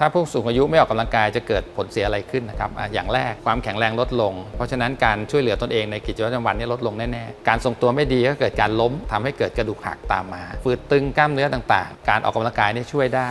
ถ้าผู้สูงอายุไม่ออกกำลังกายจะเกิดผลเสียอะไรขึ้นนะครับออย่างแรกความแข็งแรงลดลง เพราะฉะนั้นการช่วยเหลือตนเองในกิจวัตรประจำวันนี้ลดลงแน่ๆ การทรงตัวไม่ดีก็เกิดการล้มทำให้เกิดกระดูกหักตามมา ฝืดตึงกล้ามเนื้อต่างๆ การออกกำลังกายนี่ช่วยได้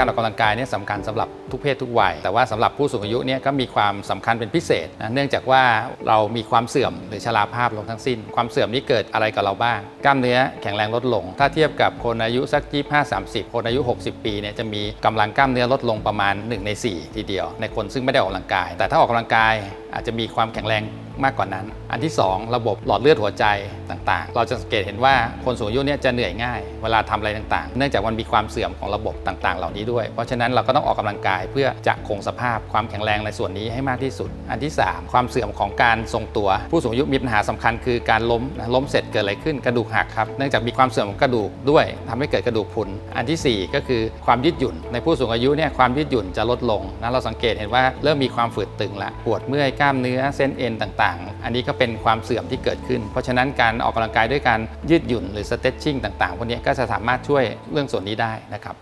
การออกกำลังกายเนี่ยสำคัญสำหรับทุกเพศทุกวัย แต่ว่าสำหรับผู้สูงอายุเนี่ยก็มีความสำคัญเป็นพิเศษนะเนื่องจากว่าเรามีความเสื่อมหรือชราภาพลงทั้งสิ้น ความเสื่อมนี้เกิดอะไรกับเราบ้าง กล้ามเนื้อแข็งแรงลดลง ถ้าเทียบกับคนอายุสัก25 30 คนอายุ 60 ปีเนี่ยจะมีกำลังกล้ามเนื้อลดลงประมาณ 1 ใน 4 ทีเดียว ในคนซึ่งไม่ได้ออกกำลังกาย แต่ถ้าออกกำลังกายอาจจะมีความแข็งแรง มากกว่านั้น อันที่ 2 ระบบหลอดเลือดหัวใจต่างๆ เราจะสังเกตเห็นว่าคนสูงอายุเนี่ยจะเหนื่อยง่าย เวลาทำอะไรต่างๆ เนื่องจากมันมีความเสื่อมของระบบต่างๆ เหล่านี้ด้วย เพราะฉะนั้นเราก็ต้องออกกำลังกายเพื่อจะคงสภาพความแข็งแรงในส่วนนี้ให้มากที่สุด อันที่ 3 ความเสื่อมของการทรงตัว ผู้สูงอายุมีปัญหาสำคัญคือการล้มนะล้มเสร็จเกิดอะไรขึ้นกระดูกหักครับเนื่องจากมีความเสื่อมของกระดูกด้วยทำให้เกิดกระดูกพุนอันทีสี่ 4 ก็คือความยืดหยุ่น ในผู้สูงอายุเนี่ยความยืดหยุ่นจะลดลงนะเราสังเกตเห็นว่าเริ่มมีความฝืดตึงละปวดเมื่อยกล้ามเนื้อเส้นเอ็นต่างๆ อันนี้ก็เป็นความเสื่อมที่เกิดขึ้น เพราะฉะนั้นการออกกำลังกายด้วยการยืดหยุ่นหรือ stretching ต่างๆพวกนี้ก็จะสามารถช่วยเรื่องส่วนนี้ได้นะครับ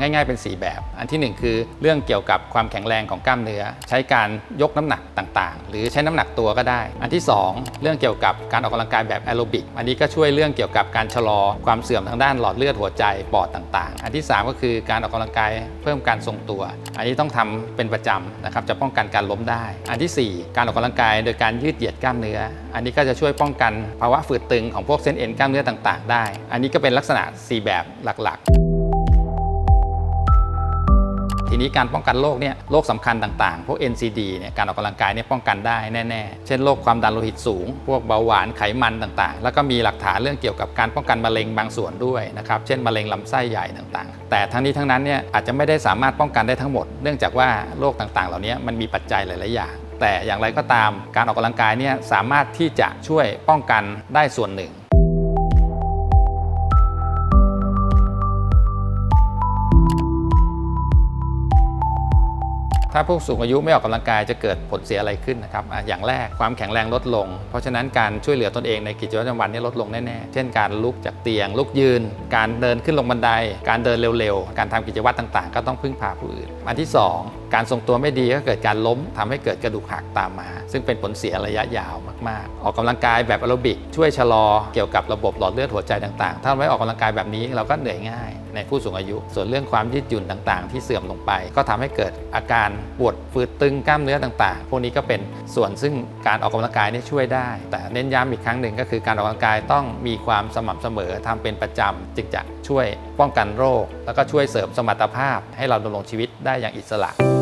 ง่ายๆเป็น 4 แบบ อันทีหนึ่1 คือเรื่องเกี่ยวกับความแข็งแรงของกล้ามเนื้อ ใช้การยกน้ำหนักต่างๆ หรือใช้น้ำหนักตัวก็ได้ อันที่ 2 เรื่องเกี่ยวกับการออกกำลังกายแบบแอโรบิกอันนี้ก็ช่วยเรื่องเกี่ยวกับการชะลอความเสื่อมทางด้านหลอดเลือดหัวใจปอดต่างๆ อันที่ 3 ก็คือการออกกำลังกายเพิ่มการทรงตัว อันนี้ต้องทำเป็นประจำนะครับจะป้องกันการล้มได้ อันทีสี่4 การออกกำลังกายโดยการยืดเหยียดกล้ามเนื้อ อันนี้ก็จะช่วยป้องกันภาวะฝืดตึงของพวกเส้นเอ็นกล้ามเนื้อต่าง ๆ ได้ อันนี้ก็เป็นลักษณะ 4 แบบหลัก ๆ ทีนี้การป้องกันโรคเนี่ยโรคสำคัญต่างๆ พวก NCD เนี่ยการออกกำลังกายเนี่ยป้องกันได้แน่ๆ เช่นโรคความดันโลหิตสูง พวกเบาหวานไขมันต่างๆ แล้วก็มีหลักฐานเรื่องเกี่ยวกับการป้องกันมะเร็งบางส่วนด้วยนะครับ เช่นมะเร็งลำไส้ใหญ่ต่างๆ แต่ทั้งนี้ทั้งนั้นเนี่ยอาจจะไม่ได้สามารถป้องกันได้ทั้งหมด เนื่องจากว่าโรคต่างๆ เหล่านี้มันมีปัจจัยหลายๆอย่างแต่อย่างไรก็ตามการออกกำลังกายเนี่ยสามารถที่จะช่วยป้องกันได้ส่วนหนึ่ง ถ้าผู้สูงอายุไม่ออกกำลังกายจะเกิดผลเสียอะไรขึ้นนะครับออย่างแรกความแข็งแรงลดลง เพราะฉะนั้นการช่วยเหลือตนเองในกิจวัตรประจำวันนี้ลดลงแน่ๆ เช่นการลุกจากเตียง ลุกยืน การเดินขึ้นลงบันได การเดินเร็วๆ การทำกิจวัตรต่างๆ ก็ต้องพึ่งพาผู้อื่น อันที่ 2 การทรงตัวไม่ดีก็เกิดการล้มทำให้เกิดกระดูกหักตามมา ซึ่งเป็นผลเสียระยะยาวมากๆ ออกกำลังกายแบบแอโรบิกช่วยชะลอเกี่ยวกับระบบหลอดเลือดหัวใจต่างๆ ถ้าไม่ออกกำลังกายแบบนี้เราก็เหนื่อยง่าย ในผู้สูงอายุ ส่วนเรื่องความยืดหยุ่นต่าง ๆ ที่เสื่อมลงไป ก็ทำให้เกิดอาการปวดฝืดตึงกล้ามเนื้อต่างๆ พวกนี้ก็เป็นส่วนซึ่งการออกกำลังกายนี่ช่วยได้ แต่เน้นย้ำอีกครั้งหนึ่งก็คือการออกกำลังกายต้องมีความสม่ำเสมอทำเป็นประจำจึงจะช่วยป้องกันโรค แล้วก็ช่วยเสริมสมรรถภาพให้เราดำรงชีวิตได้อย่างอิสระ